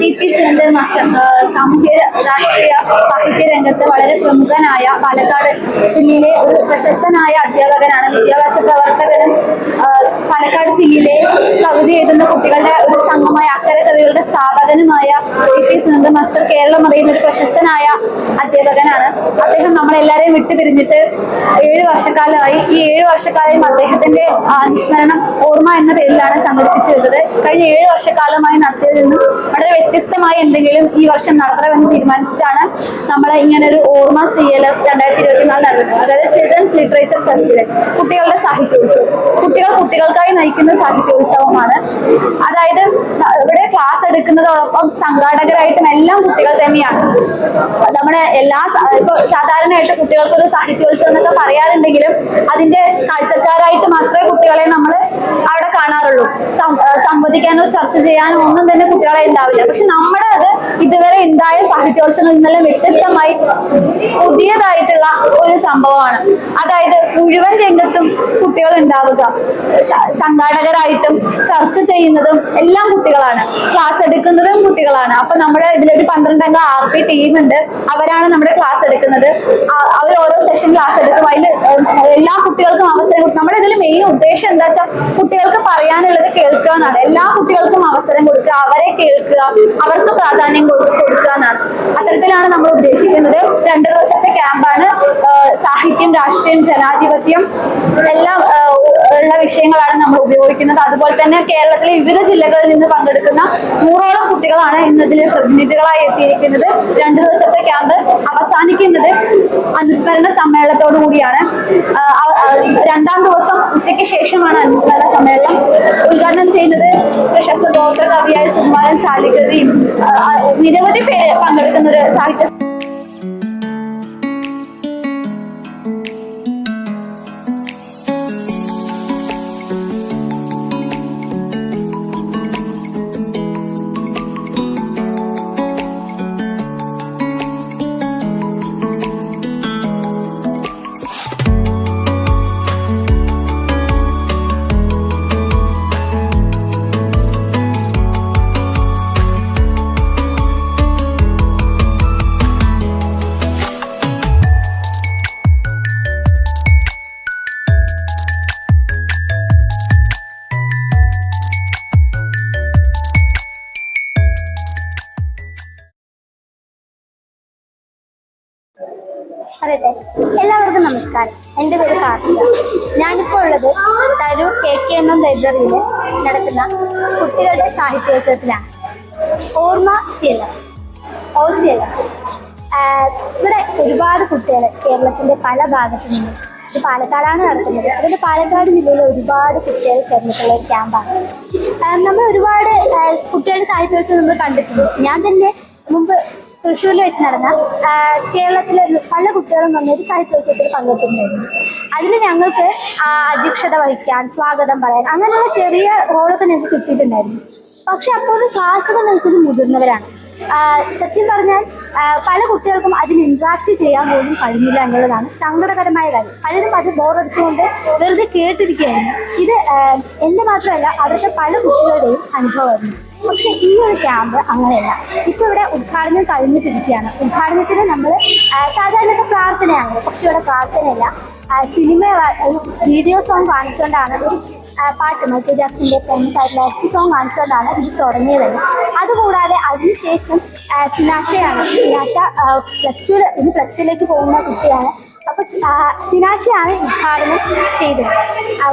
T P Surendran master സാമൂഹ്യ രാഷ്ട്രീയ സാഹിത്യ രംഗത്ത് വളരെ പ്രമുഖനായ പാലക്കാട് ജില്ലയിലെ ഒരു പ്രശസ്തനായ അധ്യാപകനാണ്. വിദ്യാഭ്യാസ പ്രവർത്തകനും പാലക്കാട് ജില്ലയിലെ കവിത എഴുതുന്ന കുട്ടികളുടെ ഒരു സംഘമായ അക്കര കവികളുടെ സ്ഥാപകനുമായ T P Surendran master Keralam അറിയുന്ന ഒരു പ്രശസ്തനായ അധ്യാപകനാണ്. അദ്ദേഹം നമ്മളെല്ലാരെയും വിട്ടുപിരിഞ്ഞിട്ട് ഏഴ് വർഷക്കാലമായി ഈ ഏഴ് വർഷക്കാലം അദ്ദേഹത്തിന്റെ അനുസ്മരണം ഓർമ്മ എന്ന പേരിലാണ് സംഘടിപ്പിച്ചിരുന്നത്. കഴിഞ്ഞ ഏഴ് വർഷക്കാലമായി നടത്തിയതിൽ നിന്നും വളരെ വ്യത്യസ്തമായ എന്തെങ്കിലും ഈ വർഷം നടത്തണമെന്ന് തീരുമാനിച്ചിട്ടാണ് നമ്മൾ ഇങ്ങനെ ഒരു ഓർമ്മ സി എൽ എഫ് രണ്ടായിരത്തി ഇരുപത്തിനാല് നടത്തുന്നത് അതായത് ചിൽഡ്രൻസ് ലിറ്ററേച്ചർ ഫെസ്റ്റിവൽ കുട്ടികളുടെ സാഹിത്യോത്സവം. കുട്ടികൾ കുട്ടികൾക്കായി നയിക്കുന്ന സാഹിത്യോത്സവമാണ്. അതായത് ഇവിടെ ക്ലാസ് എടുക്കുന്നതോടൊപ്പം സംഘാടകരായിട്ടും എല്ലാം കുട്ടികൾ തന്നെയാണ്. നമ്മുടെ എല്ലാ ഇപ്പൊ സാധാരണയായിട്ട് കുട്ടികൾക്ക് ഒരു സാഹിത്യോത്സവം എന്നൊക്കെ പറയാറുണ്ടെങ്കിലും അതിന്റെ കാഴ്ചക്കാരായിട്ട് മാത്രമേ കുട്ടികളെ നമ്മൾ അവിടെ കാണാറുള്ളൂ. സംവദിക്കാനോ ചർച്ച ചെയ്യാനോ ഒന്നും തന്നെ കുട്ടികളെ ഉണ്ടാവില്ല. പക്ഷെ നമ്മുടെ അത് ഇതുവരെ ഉണ്ടായ സാഹിത്യോത്സവങ്ങളിൽ നിന്നെല്ലാം വ്യത്യസ്തമായി പുതിയതായിട്ടുള്ള ഒരു സംഭവമാണ്. അതായത് മുഴുവൻ രംഗത്തും കുട്ടികൾ ഉണ്ടാവുക. സംഘാടകരായിട്ടും ചർച്ച ചെയ്യുന്നതും എല്ലാം കുട്ടികളാണ്. ക്ലാസ് എടുക്കുന്നതും കുട്ടികളാണ്. അപ്പൊ നമ്മുടെ ഇതിലൊരു പന്ത്രണ്ടംഗ ആർ പി ടീം ഉണ്ട്. അവരാണ് നമ്മുടെ ക്ലാസ് എടുക്കുന്നത്. അവർ ഓരോ സെഷൻ ക്ലാസ് എടുക്കും. അതിൽ എല്ലാ കുട്ടികൾക്കും അവസരം നമ്മുടെ ഇതിൽ മെയിൻ ഉദ്ദേശം എന്താ വെച്ചാൽ കുട്ടികൾക്ക് പറയാനുള്ളത് കേൾക്കുക എന്നാണ് എല്ലാ കുട്ടികൾക്കും അവസരം കൊടുക്കുക. അവരെ കേൾക്കുക. അവർക്ക് പ്രാധാന്യം കൊടു- കൊടുക്കുക എന്നാണ് അത്തരത്തിലാണ് നമ്മൾ ഉദ്ദേശിക്കുന്നത്. രണ്ട് ദിവസത്തെ ക്യാമ്പാണ് സാഹിത്യം രാഷ്ട്രീയം ജനാധിപത്യം എല്ലാം ഉള്ള വിഷയങ്ങളാണ് നമ്മൾ ഉപയോഗിക്കുന്നത്. അതുപോലെ തന്നെ കേരളത്തിലെ വിവിധ ജില്ലകളിൽ നിന്ന് പങ്കെടുക്കുന്ന നൂറോളം കുട്ടികളാണ് ഇന്ന് ഇതിൽ പ്രതിനിധികളായി എത്തിയിരിക്കുന്നത്. രണ്ടു ദിവസത്തെ ക്യാമ്പ് അവസാനിക്കുന്നത് അനുസ്മരണ സമ്മേളനത്തോടു കൂടിയാണ്. രണ്ടാം ദിവസം ഉച്ചയ്ക്ക് ശേഷമാണ് അനുസ്മരണ സമ്മേളനം ഉദ്ഘാടനം ചെയ്യുന്നത്. പ്രശസ്ത ഗോത്ര കവിയായ സുകുമാരൻ ആ, നിരവധി പേര് പങ്കെടുക്കുന്ന ഒരു സാഹിത്യ എന്റെ പേര് ഞാനിപ്പോൾ ഉള്ളത് Tharoor K K M M ലൈബ്രറിയിൽ നടക്കുന്ന കുട്ടികളുടെ സാഹിത്യോത്സവത്തിലാണ്. ഓർമ്മ ശീലം. ഓ ശീലം. ഇവിടെ ഒരുപാട് കുട്ടികൾ കേരളത്തിന്റെ പല ഭാഗത്തു നിന്നും ഇത് പാലക്കാടാണ് നടത്തുന്നത്. അതുകൊണ്ട് പാലക്കാട് ജില്ലയിലെ ഒരുപാട് കുട്ടികൾ ചേർന്നിട്ടുള്ള ഒരു ക്യാമ്പാണ്. നമ്മൾ ഒരുപാട് കുട്ടികളുടെ സാഹിത്യോത്സവം നമ്മൾ കണ്ടിട്ടുണ്ട്. ഞാൻ തന്നെ മുമ്പ് തൃശ്ശൂരിൽ വെച്ച് നടന്ന കേരളത്തിലെ പല കുട്ടികളും വന്നൊരു സാഹിത്യോത്സവത്തിൽ പങ്കെടുക്കുന്നുണ്ട് അതിൽ ഞങ്ങൾക്ക് അധ്യക്ഷത വഹിക്കാൻ സ്വാഗതം പറയാൻ അങ്ങനെയുള്ള ചെറിയ റോളൊക്കെ ഞങ്ങൾക്ക് കിട്ടിയിട്ടുണ്ടായിരുന്നു. പക്ഷെ അപ്പോഴും ക്ലാസ്സുകൾ നയിച്ചത് മുതിർന്നവരാണ്. സത്യം പറഞ്ഞാൽ പല കുട്ടികൾക്കും അതിൽ ഇൻട്രാക്ട് ചെയ്യാൻ പോലും കഴിഞ്ഞില്ല എന്നുള്ളതാണ് സങ്കടകരമായ കാര്യം. പലരും അത് ബോറടിച്ചുകൊണ്ട് വെറുതെ കേട്ടിരിക്കുകയായിരുന്നു. ഇത് എന്നെ മാത്രമല്ല അവിടുത്തെ പല കുട്ടികളുടെയും അനുഭവമായിരുന്നു. പക്ഷെ ഈ ഒരു ക്യാമ്പ് അങ്ങനെയല്ല. ഇപ്പൊ ഇവിടെ ഉദ്ഘാടനം കഴിഞ്ഞിട്ടിരിക്കുകയാണ്. ഉദ്ഘാടനത്തിന് നമ്മൾ സാധാരണ പ്രാർത്ഥനയാണ് പക്ഷെ ഇവിടെ പ്രാർത്ഥനയില്ല. സിനിമ വീഡിയോ സോങ് കാണിച്ചുകൊണ്ടാണ് ഒരു പാട്ട് മൈക്കിൾ ജാക്സന്റെ ഫേമസ് ആയിട്ടുള്ള സോങ് കാണിച്ചുകൊണ്ടാണ് ഇത് തുടങ്ങിയത്. അതുകൂടാതെ അതിനുശേഷം ആ, സിനാഷയാണ് സിനാഷ പ്ലസ് ടു ഇനി പ്ലസ് ടുവിലേക്ക് പോകുന്ന കുട്ടിയാണ് അപ്പൊ സിനാക്ഷിയാണ് ഉദ്ഘാടനം ചെയ്തത്.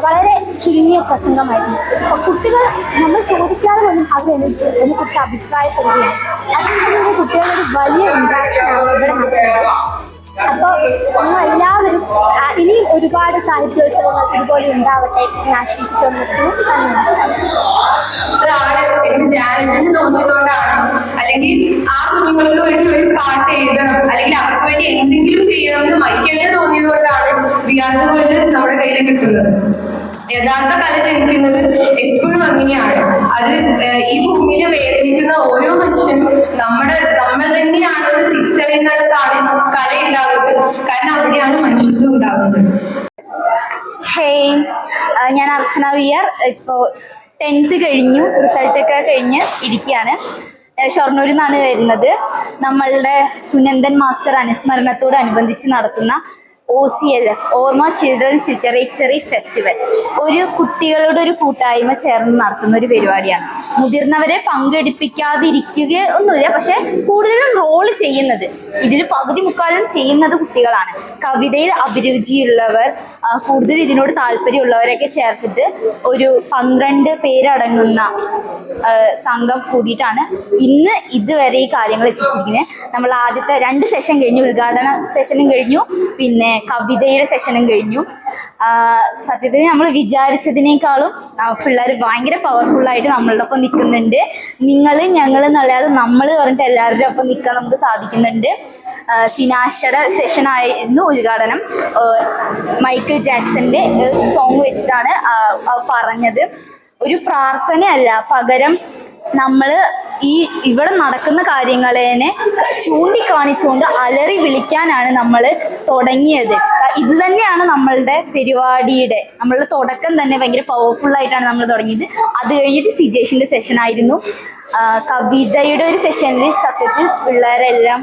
വളരെ ചുരുങ്ങിയ പ്രസംഗമായിരുന്നു. അപ്പൊ കുട്ടികൾ നമ്മൾ ചോദിക്കാതെ പോലും അവർ എന്നെ കുറിച്ച് അഭിപ്രായപ്പെടുകയാണ്. അതുകൊണ്ട് കുട്ടികളുടെ ഒരു വലിയ ഇൻട്രാക്ഷൻ ആണ് ഇവിടെ നടക്കുന്നത്. അപ്പോൾ നിങ്ങൾ എല്ലാവരും ഇനിയും ഒരുപാട് സാഹിത്യോത്സവങ്ങൾ ഇതുപോലെ ഉണ്ടാവട്ടെ എന്ന് ആശംസിച്ചുകൊണ്ട് അല്ലെങ്കിൽ ആ കുഞ്ഞുങ്ങൾക്ക് വേണ്ടി ഒരു പാട്ട് എഴുതണം അല്ലെങ്കിൽ അവർക്ക് വേണ്ടി എന്തെങ്കിലും ചെയ്യണം എന്ന് മൈക്കലിന് തോന്നിയതുകൊണ്ടാണ് വേൾഡ് നമ്മുടെ കയ്യിൽ കിട്ടുന്നത്. യഥാർത്ഥ കല ജനിക്കുന്നത് എപ്പോഴും അങ്ങനെയാണ്. അത് ഈ ഭൂമിയിൽ വേദനിക്കുന്ന ഓരോ മനുഷ്യനും നമ്മുടെ നമ്മൾ തന്നെയാണെന്ന് തിരിച്ചറിയുന്നിടത്താണ് കല ഉണ്ടാകുന്നത് കാരണം അവിടെയാണ് മനുഷ്യത്വം ഉണ്ടാകുന്നത് ഹേയ് ഞാൻ അർച്ചന വിയർ. ഇപ്പോൾ ടെൻത്ത് കഴിഞ്ഞു റിസൾട്ടൊക്കെ കഴിഞ്ഞ് ഇരിക്കുകയാണ്. ഷൊർണൂരിൽ നിന്നാണ് വരുന്നത്. നമ്മളുടെ സുനന്ദൻ മാസ്റ്റർ അനുസ്മരണത്തോടനുബന്ധിച്ച് നടത്തുന്ന ഒ സി എൽ എഫ് ഓർമ്മ ചിൽഡ്രൻസ് ലിറ്ററേച്ചറി ഫെസ്റ്റിവൽ ഒരു കുട്ടികളുടെ ഒരു കൂട്ടായ്മ ചേർന്ന് നടത്തുന്ന ഒരു പരിപാടിയാണ്. മുതിർന്നവരെ പങ്കെടുപ്പിക്കാതിരിക്കുക ഒന്നുമില്ല പക്ഷെ കൂടുതലും റോൾ ചെയ്യുന്നത്. ഇതിൽ പകുതി മുക്കാലും ചെയ്യുന്നത് കുട്ടികളാണ്. കവിതയിൽ അഭിരുചിയുള്ളവർ കൂടുതൽ ഇതിനോട് താല്പര്യമുള്ളവരൊക്കെ ചേർത്തിട്ട് ഒരു പന്ത്രണ്ട് പേരടങ്ങുന്ന സംഘം കൂടിയിട്ടാണ് ഇന്ന് ഇതുവരെ ഈ കാര്യങ്ങൾ എത്തിച്ചിരിക്കുന്നത്. നമ്മൾ ആദ്യത്തെ രണ്ട് സെഷൻ കഴിഞ്ഞു ഉദ്ഘാടന സെഷനും കഴിഞ്ഞു. പിന്നെ കവിതയുടെ സെഷനും കഴിഞ്ഞു. സത്യത്തിന് നമ്മൾ വിചാരിച്ചതിനേക്കാളും പിള്ളേർ ഭയങ്കര പവർഫുൾ ആയിട്ട് നമ്മളുടെ ഒപ്പം നിൽക്കുന്നുണ്ട്. നിങ്ങൾ ഞങ്ങൾ എന്നല്ലാതെ നമ്മൾ പറഞ്ഞിട്ട് എല്ലാവരുടെ ഒപ്പം നിൽക്കാൻ നമുക്ക് സാധിക്കുന്നുണ്ട്. സിനാശയുടെ ആയിരുന്നു ഉദ്ഘാടനം. മൈക്കിൾ ജാക്സന്റെ സോങ് വെച്ചിട്ടാണ് പറഞ്ഞത്. ഒരു പ്രാർത്ഥനയല്ല പകരം നമ്മൾ ഈ ഇവിടെ നടക്കുന്ന കാര്യങ്ങളെ ചൂണ്ടിക്കാണിച്ചുകൊണ്ട് അലറി വിളിക്കാനാണ് നമ്മൾ തുടങ്ങിയത്. ഇത് തന്നെയാണ് നമ്മളുടെ പരിപാടിയുടെ നമ്മളുടെ തുടക്കം തന്നെ ഭയങ്കര പവർഫുൾ ആയിട്ടാണ് നമ്മൾ തുടങ്ങിയത്. അത് കഴിഞ്ഞിട്ട് സിജേഷിന്റെ സെഷൻ ആയിരുന്നു. കവിതയുടെ ഒരു സെഷനിൽ സത്യത്തിൽ പിള്ളേരെല്ലാം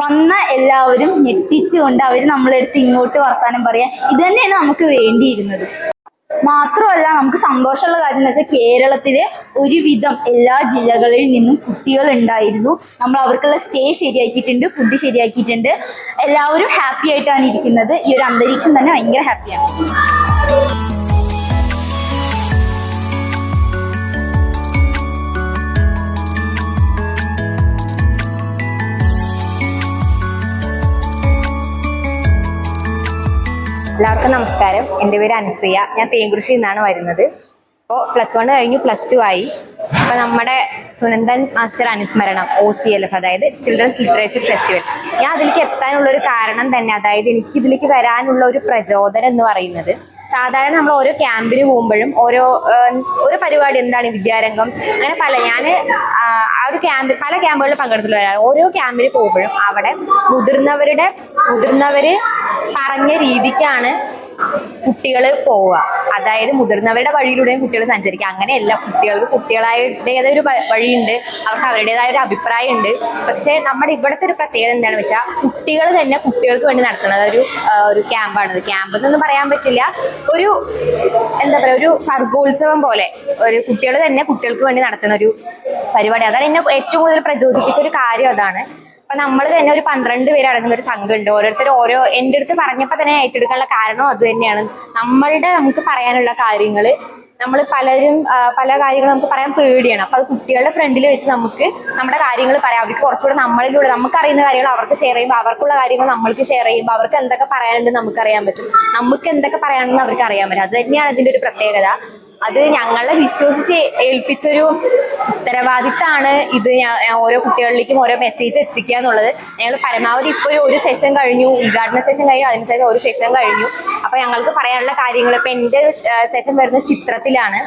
വന്ന എല്ലാവരും ഞെട്ടിച്ചുകൊണ്ട് അവർ നമ്മളെടുത്ത് ഇങ്ങോട്ട് വർത്താനം പറയാൻ ഇത് തന്നെയാണ് നമുക്ക് വേണ്ടിയിരുന്നത്. മാത്രമല്ല നമുക്ക് സന്തോഷമുള്ള കാര്യം എന്ന് വെച്ചാൽ കേരളത്തിലെ ഒരുവിധം എല്ലാ ജില്ലകളിൽ നിന്നും കുട്ടികൾ ഉണ്ടായിരുന്നു നമ്മൾ അവർക്കുള്ള സ്റ്റേ ശരിയാക്കിയിട്ടുണ്ട് ഫുഡ് ശരിയാക്കിയിട്ടുണ്ട്. എല്ലാവരും ഹാപ്പി ആയിട്ടാണ് ഇരിക്കുന്നത്. ഈ ഒരു അന്തരീക്ഷം തന്നെ ഭയങ്കര ഹാപ്പിയാണ് എല്ലാവർക്കും നമസ്കാരം. എന്റെ പേര് അനുശ്രിയ ഞാൻ തേങ്കുറിശിയിൽ നിന്നാണ് വരുന്നത്. അപ്പോൾ പ്ലസ് വൺ കഴിഞ്ഞു പ്ലസ് ടു ആയി. അപ്പോൾ നമ്മുടെ സുനന്ദൻ മാസ്റ്റർ അനുസ്മരണം ഒ സി എൽ എഫ് അതായത് ചിൽഡ്രൻസ് ലിറ്ററേച്ചർ ഫെസ്റ്റിവൽ ഞാൻ അതിലേക്ക് എത്താനുള്ള ഒരു കാരണം തന്നെ അതായത് എനിക്ക് ഇതിലേക്ക് വരാനുള്ള ഒരു പ്രചോദനം എന്ന് പറയുന്നത് സാധാരണ നമ്മൾ ഓരോ ക്യാമ്പിന് പോകുമ്പോഴും ഓരോ ഒരു പരിപാടി എന്താണ് വിദ്യാരംഗം? അങ്ങനെ പല ഞാൻ ആ ഒരു ക്യാമ്പ് പല ക്യാമ്പുകളിൽ പങ്കെടുത്തുള്ളവരാണ് ഓരോ ക്യാമ്പിൽ പോകുമ്പോഴും അവിടെ മുതിർന്നവരുടെ മുതിർന്നവർ പറഞ്ഞ രീതിക്കാണ് കുട്ടികൾ പോവുക. അതായത് മുതിർന്നവരുടെ വഴിയിലൂടെയും കുട്ടികൾ സഞ്ചരിക്കുക. അങ്ങനെയല്ല കുട്ടികൾക്ക് കുട്ടികളായതായ ഒരു വഴിയുണ്ട്. അവർക്ക് അവരുടേതായ ഒരു അഭിപ്രായമുണ്ട്. പക്ഷേ നമ്മുടെ ഇവിടുത്തെ ഒരു പ്രത്യേകത എന്താണെന്ന് വെച്ചാൽ കുട്ടികൾ തന്നെ കുട്ടികൾക്ക് വേണ്ടി നടത്തുന്നത് ഒരു ഒരു ക്യാമ്പാണ്. ക്യാമ്പ് എന്നൊന്നും പറയാൻ പറ്റില്ല. ഒരു എന്താ പറയുക ഒരു സർഗോത്സവം പോലെ ഒരു കുട്ടികൾ തന്നെ കുട്ടികൾക്ക് വേണ്ടി നടത്തുന്ന ഒരു പരിപാടി. അതാണ് എന്നെ ഏറ്റവും കൂടുതൽ പ്രചോദിപ്പിച്ച ഒരു കാര്യം അതാണ്. അപ്പൊ നമ്മൾ തന്നെ ഒരു പന്ത്രണ്ട് പേര് അടങ്ങുന്ന ഒരു ഉണ്ട് ഓരോരുത്തർ ഓരോ എന്റെ അടുത്ത് പറഞ്ഞപ്പോൾ തന്നെ ഏറ്റെടുക്കാനുള്ള കാരണം അത് തന്നെയാണ്. നമ്മളുടെ നമുക്ക് പറയാനുള്ള കാര്യങ്ങൾ നമ്മൾ പലരും പല കാര്യങ്ങളും നമുക്ക് പറയാൻ പേടിയാണ്. അപ്പൊ അത് കുട്ടികളുടെ ഫ്രണ്ടിൽ വെച്ച് നമുക്ക് നമ്മുടെ കാര്യങ്ങൾ പറയാം. അവർക്ക് കുറച്ചുകൂടെ നമ്മളിലൂടെ നമുക്ക് അറിയുന്ന കാര്യങ്ങൾ അവർക്ക് ഷെയർ ചെയ്യുമ്പോൾ അവർക്കുള്ള കാര്യങ്ങൾ നമ്മൾക്ക് ഷെയർ ചെയ്യുമ്പോൾ അവർക്ക് എന്തൊക്കെ പറയാനുണ്ട് നമുക്ക് അറിയാൻ പറ്റും. നമുക്ക് എന്തൊക്കെ പറയാനുണ്ടെന്ന് അവർക്ക് അറിയാൻ പറ്റും. അത് തന്നെയാണ് ഇതിന്റെ ഒരു പ്രത്യേകത. അത് ഞങ്ങളെ വിശ്വസിച്ച് ഏൽപ്പിച്ചൊരു ഉത്തരവാദിത്തമാണ് ഇത് ഓരോ കുട്ടികളിലേക്കും ഓരോ മെസ്സേജ് എത്തിക്കുക എന്നുള്ളത്. ഞങ്ങൾ പരമാവധി ഇപ്പോൾ ഒരു സെഷൻ കഴിഞ്ഞു. ഉദ്ഘാടന സെഷൻ കഴിഞ്ഞു. അതിനുശേഷം ഒരു സെഷൻ കഴിഞ്ഞു. അപ്പൊ ഞങ്ങൾക്ക് പറയാനുള്ള കാര്യങ്ങൾ ഇപ്പൊ എന്റെ സെഷൻ വരുന്നത് ചിത്രത്തിലാണ്.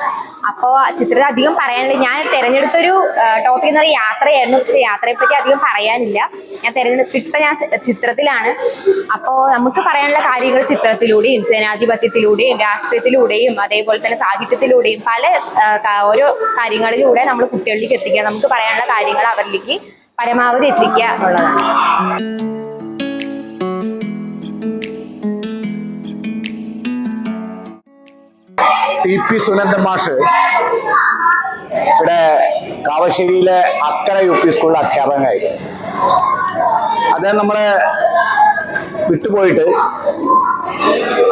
അപ്പോൾ ചിത്രത്തിൽ അധികം പറയാനില്ല. ഞാൻ തിരഞ്ഞെടുത്തൊരു ടോപ്പിക് എന്ന് പറയുന്നത് യാത്രയായിരുന്നു. പക്ഷെ യാത്രയെ പറ്റി അധികം പറയാനില്ല. ഞാൻ തിരഞ്ഞെടുത്ത് ഞാൻ ചിത്രത്തിലാണ്. അപ്പോൾ നമുക്ക് പറയാനുള്ള കാര്യങ്ങൾ ചിത്രത്തിലൂടെയും ജനാധിപത്യത്തിലൂടെയും രാഷ്ട്രീയത്തിലൂടെയും അതേപോലെ തന്നെ സാഹിത്യത്തിലൂടെയും പല ഓരോ കാര്യങ്ങളിലൂടെ നമ്മൾ കുട്ടികളിലേക്ക് എത്തിക്കുക. നമുക്ക് പറയാനുള്ള കാര്യങ്ങൾ അവരിലേക്ക് പരമാവധി എത്തിക്കുക എന്നുള്ളതാണ്. പി പി സുനന്ദൻ മാഷ് ഇവിടെ കാവശ്ശേരിയിലെ അക്കര യു പി സ്കൂളിലെ അധ്യാപകനായി. അദ്ദേഹം നമ്മളെ വിട്ടുപോയിട്ട്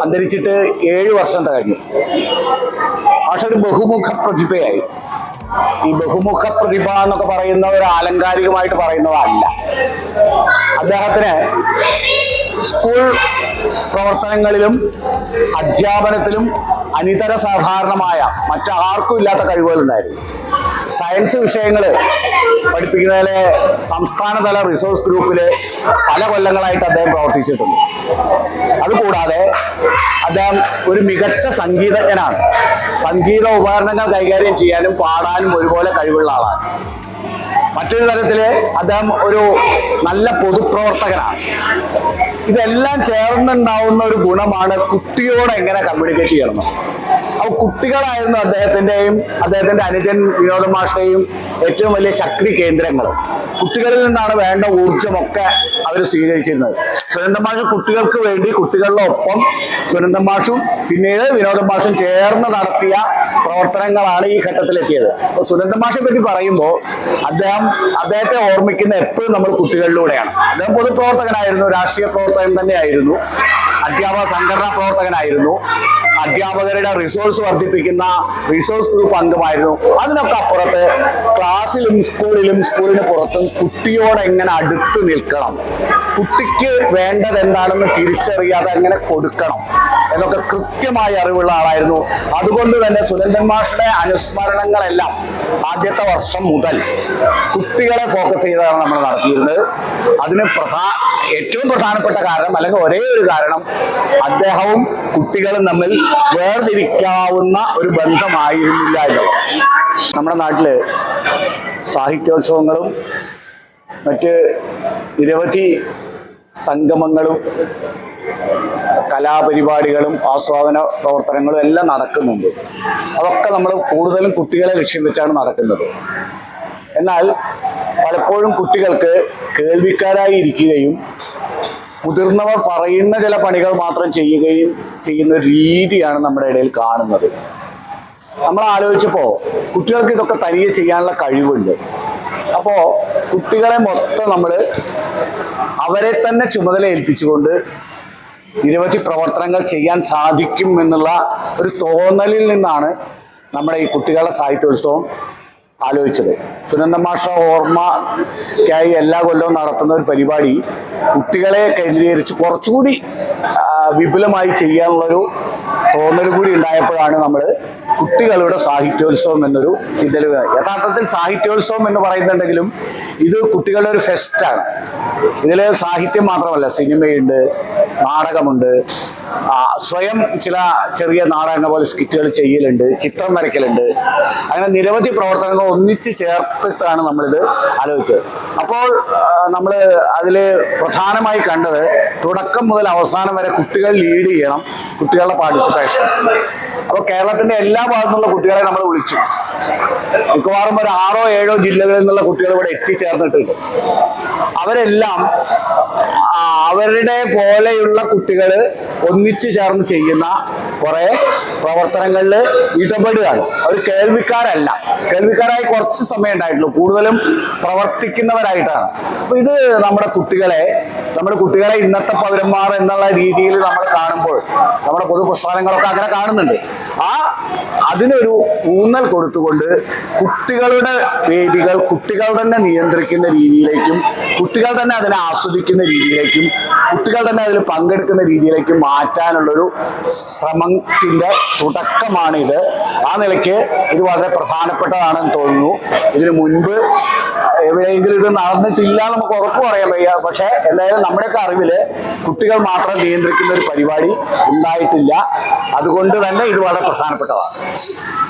അന്തരിച്ചിട്ട് ഏഴ് വർഷം കഴിഞ്ഞു മാഷ ഒരു ബഹുമുഖ പ്രതിഭയായി ഈ ബഹുമുഖ പ്രതിഭ എന്നൊക്കെ പറയുന്ന ഒരു ആലങ്കാരികമായിട്ട് പറയുന്നതല്ല. അദ്ദേഹത്തിന് സ്കൂൾ പ്രവർത്തനങ്ങളിലും അധ്യാപനത്തിലും അനിതര സാധാരണമായ മറ്റാർക്കും ഇല്ലാത്ത കഴിവുകളുണ്ടായിരുന്നു. സയൻസ് വിഷയങ്ങൾ പഠിപ്പിക്കുന്നതിലെ സംസ്ഥാനതല റിസോഴ്സ് ഗ്രൂപ്പിൽ പല കൊല്ലങ്ങളായിട്ട് അദ്ദേഹം പ്രവർത്തിച്ചിട്ടുണ്ട്. അതുകൂടാതെ അദ്ദേഹം ഒരു മികച്ച സംഗീതജ്ഞനാണ്. സംഗീത ഉപകരണങ്ങൾ കൈകാര്യം ചെയ്യാനും പാടാനും ഒരുപോലെ കഴിവുള്ള ആളാണ്. മറ്റൊരു തരത്തിൽ അദ്ദേഹം ഒരു നല്ല പൊതുപ്രവർത്തകനാണ്. ഇതെല്ലാം ചേർന്നുണ്ടാവുന്ന ഒരു ഗുണമാണ് കുട്ടിയോട് എങ്ങനെ കമ്മ്യൂണിക്കേറ്റ് ചെയ്യണം? കുട്ടികളായിരുന്നു അദ്ദേഹത്തിന്റെയും അദ്ദേഹത്തിന്റെ അനുജൻ വിനോദ മാഷയുടെയും ഏറ്റവും വലിയ ശക്തി കേന്ദ്രങ്ങൾ കുട്ടികളിൽ നിന്നാണ് വേണ്ട ഊർജമൊക്കെ അവർ സ്വീകരിച്ചിരുന്നത്. സുനന്ദ കുട്ടികൾക്ക് വേണ്ടി കുട്ടികളുടെ ഒപ്പം സുനന്ദ മാഷും പിന്നീട് വിനോദ മാഷും ചേർന്ന് നടത്തിയ പ്രവർത്തനങ്ങളാണ് ഈ ഘട്ടത്തിലെത്തിയത്. അപ്പൊ സുനന്ദ മാഷെ പറ്റി പറയുമ്പോൾ അദ്ദേഹം അദ്ദേഹത്തെ ഓർമ്മിക്കുന്ന എപ്പോഴും നമ്മൾ കുട്ടികളിലൂടെയാണ്. അദ്ദേഹം പൊതുപ്രവർത്തകനായിരുന്നു രാഷ്ട്രീയ പ്രവർത്തകൻ തന്നെയായിരുന്നു അധ്യാപക സംഘടനാ പ്രവർത്തകനായിരുന്നു. അധ്യാപകരുടെ റിസോഴ്സ് വർദ്ധിപ്പിക്കുന്ന റിസോഴ്സ് ഗ്രൂപ്പ് അംഗമായിരുന്നു. അതിനൊക്കെ അപ്പുറത്ത് ക്ലാസ്സിലും സ്കൂളിലും സ്കൂളിന് പുറത്തും കുട്ടിയോട് എങ്ങനെ അടുത്ത് നിൽക്കണം? കുട്ടിക്ക് വേണ്ടത് എന്താണെന്ന് തിരിച്ചറിയാതെ എങ്ങനെ കൊടുക്കണം? എന്നൊക്കെ കൃത്യമായി അറിവുള്ള ആളായിരുന്നു. അതുകൊണ്ട് തന്നെ സുരേന്ദ്രൻ മാഷിന്റെ അനുസ്മരണങ്ങളെല്ലാം ആദ്യത്തെ വർഷം മുതൽ കുട്ടികളെ ഫോക്കസ് ചെയ്താണ് നമ്മൾ നടത്തിയിരുന്നത്. അതിന് പ്രധാ ഏറ്റവും പ്രധാനപ്പെട്ട കാരണം അല്ലെങ്കിൽ ഒരേ ഒരു കാരണം അദ്ദേഹവും കുട്ടികളും തമ്മിൽ വേർതിരിക്കാവുന്ന ഒരു ബന്ധമായിരുന്നില്ല എന്നുള്ളത് നമ്മുടെ നാട്ടിൽ സാഹിത്യോത്സവങ്ങളും മറ്റ് നിരവധി സംഗമങ്ങളും കലാപരിപാടികളും ആസ്വാദന പ്രവർത്തനങ്ങളും എല്ലാം നടക്കുന്നുണ്ട്. അതൊക്കെ നമ്മൾ കൂടുതലും കുട്ടികളെ ലക്ഷ്യം വെച്ചാണ് നടക്കുന്നത്. എന്നാൽ പലപ്പോഴും കുട്ടികൾക്ക് കേൾവിക്കാരായി ഇരിക്കുകയും മുതിർന്നവർ പറയുന്ന ചില പണികൾ മാത്രം ചെയ്യുകയും ചെയ്യുന്ന രീതിയാണ് നമ്മുടെ ഇടയിൽ കാണുന്നത്. നമ്മൾ ആലോചിച്ചപ്പോൾ കുട്ടികൾക്ക് ഇതൊക്കെ തനിയെ ചെയ്യാനുള്ള കഴിവുണ്ട്. അപ്പോൾ കുട്ടികളെ മൊത്തം നമ്മൾ അവരെ തന്നെ ചുമതല ഏൽപ്പിച്ചുകൊണ്ട് നിരവധി പ്രവർത്തനങ്ങൾ ചെയ്യാൻ സാധിക്കും എന്നുള്ള ഒരു തോന്നലിൽ നിന്നാണ് നമ്മുടെ ഈ കുട്ടികളുടെ സാഹിത്യോത്സവം ആലോചിച്ചത്. സുനന്ദമാഷ ഓർമ്മയ്ക്കായി എല്ലാ കൊല്ലവും നടത്തുന്ന ഒരു പരിപാടി. കുട്ടികളെ കേന്ദ്രീകരിച്ച് കുറച്ചുകൂടി വിപുലമായി ചെയ്യാനുള്ളൊരു തോന്നൽ കൂടി ഉണ്ടായപ്പോഴാണ് നമ്മൾ കുട്ടികളുടെ സാഹിത്യോത്സവം എന്നൊരു ചിന്തല യഥാർത്ഥത്തിൽ സാഹിത്യോത്സവം എന്ന് പറയുന്നുണ്ടെങ്കിലും ഇത് കുട്ടികളുടെ ഒരു ഫെസ്റ്റാണ് ഇതിൽ സാഹിത്യം മാത്രമല്ല സിനിമയുണ്ട് നാടകമുണ്ട് സ്വയം ചില ചെറിയ നാടകങ്ങൾ പോലെ സ്കിറ്റുകൾ ചെയ്യലുണ്ട് ചിത്രം വരയ്ക്കലുണ്ട്. അങ്ങനെ നിരവധി പ്രവർത്തനങ്ങൾ ഒന്നിച്ച് ചേർത്തിട്ടാണ് നമ്മളിത് ആലോചിച്ചത്. അപ്പോൾ നമ്മൾ അതിൽ പ്രധാനമായി കണ്ടത് തുടക്കം മുതൽ അവസാനം വരെ കുട്ടികൾ ലീഡ് ചെയ്യണം കുട്ടികളുടെ പാർട്ടിസിപ്പേഷൻ അപ്പോൾ കേരളത്തിന്റെ എല്ലാ ഭാഗത്തുനിന്നുള്ള കുട്ടികളെ നമ്മൾ വിളിച്ചു. മിക്കവാറും ഒരു ആറോ ഏഴോ ജില്ലകളിൽ നിന്നുള്ള കുട്ടികൾ ഇവിടെ എത്തിച്ചേർന്നിട്ടുണ്ട്. അവരെല്ലാം അവരുടെ പോലെയുള്ള കുട്ടികൾ ഒന്നിച്ചു ചേർന്ന് ചെയ്യുന്ന കുറെ പ്രവർത്തനങ്ങളിൽ ഇടപെടുകയാണ്. അവർ കേൾവിക്കാരല്ല. കേൾവിക്കാരായി കുറച്ച് സമയം ഉണ്ടായിട്ടുള്ളൂ. കൂടുതലും പ്രവർത്തിക്കുന്നവരായിട്ടാണ്. അപ്പൊ ഇത് നമ്മുടെ കുട്ടികളെ നമ്മുടെ കുട്ടികളെ ഇന്നത്തെ പൗരന്മാർ എന്നുള്ള രീതിയിൽ നമ്മൾ കാണുമ്പോൾ നമ്മുടെ പൊതു പ്രസ്ഥാനങ്ങളൊക്കെ അങ്ങനെ കാണുന്നുണ്ട്. ആ അതിനൊരു ഊന്നൽ കൊടുത്തുകൊണ്ട് കുട്ടികളുടെ വേദികൾ കുട്ടികൾ തന്നെ നിയന്ത്രിക്കുന്ന രീതിയിലേക്കും കുട്ടികൾ തന്നെ അതിനെ ആസ്വദിക്കുന്ന രീതിയിലേക്കും കുട്ടികൾ തന്നെ അതിൽ പങ്കെടുക്കുന്ന രീതിയിലേക്ക് മാറ്റാനുള്ളൊരു ശ്രമത്തിന്റെ തുടക്കമാണിത്. ആ നിലയ്ക്ക് ഇത് വളരെ പ്രധാനപ്പെട്ടതാണെന്ന് തോന്നുന്നു. ഇതിനു മുൻപ് എവിടെയെങ്കിലും ഇത് നടന്നിട്ടില്ല നമുക്ക് ഉറപ്പ് പറയാൻ വയ്യ. പക്ഷേ എന്തായാലും നമ്മുടെയൊക്കെ അറിവിൽ കുട്ടികൾ മാത്രം നിയന്ത്രിക്കുന്ന ഒരു പരിപാടി ഉണ്ടായിട്ടില്ല. അതുകൊണ്ട് തന്നെ ഇത് വളരെ പ്രധാനപ്പെട്ടതാണ്.